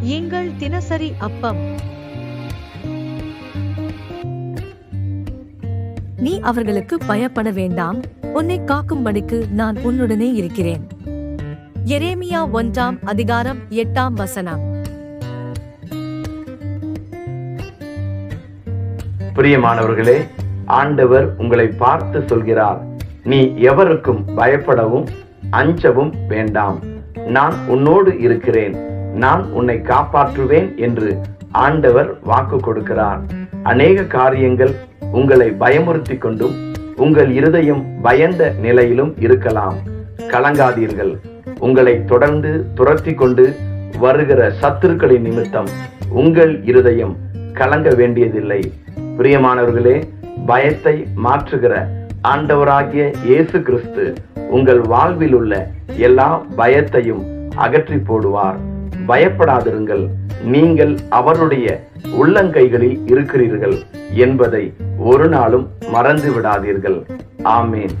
எங்கள் தினசரி அப்பம். நீ அவர்களுக்கு பயப்பட வேண்டாம். உன்னை காக்கும்படிக்கு நான் உன்னுடனே இருக்கிறேன். எரேமியா ஒன்றாம் அதிகாரம் எட்டாம் வசனம். பிரியமானவர்களே ஆண்டவர் உங்களை பார்த்து சொல்கிறார். நீ எவருக்கும் பயப்படவும் அஞ்சவும் வேண்டாம். நான் உன்னோடு இருக்கிறேன். நான் உன்னை காப்பாற்றுவேன் என்று ஆண்டவர் வாக்கு கொடுக்கிறார். அநேக காரியங்கள் உங்களை பயமுறுத்தி கொண்டும் உங்கள் இருதயம் பயந்த நிலையிலும் இருக்கலாம். கலங்காதீர்கள். உங்களை தொடர்ந்து துரத்தி கொண்டு வருகிற சத்துருக்களின் நிமித்தம் உங்கள் இருதயம் கலங்க வேண்டியதில்லை. பிரியமானவர்களே பயத்தை மாற்றுகிற ஆண்டவராகிய இயேசு கிறிஸ்து உங்கள் வாழ்வில் உள்ள எல்லா பயத்தையும் அகற்றி போடுவார். பயப்படாதிருங்கள். நீங்கள் அவருடைய உள்ளங்கைகளில் இருக்கிறீர்கள் என்பதை ஒரு நாளும் மறந்து விடாதீர்கள் ஆமேன்.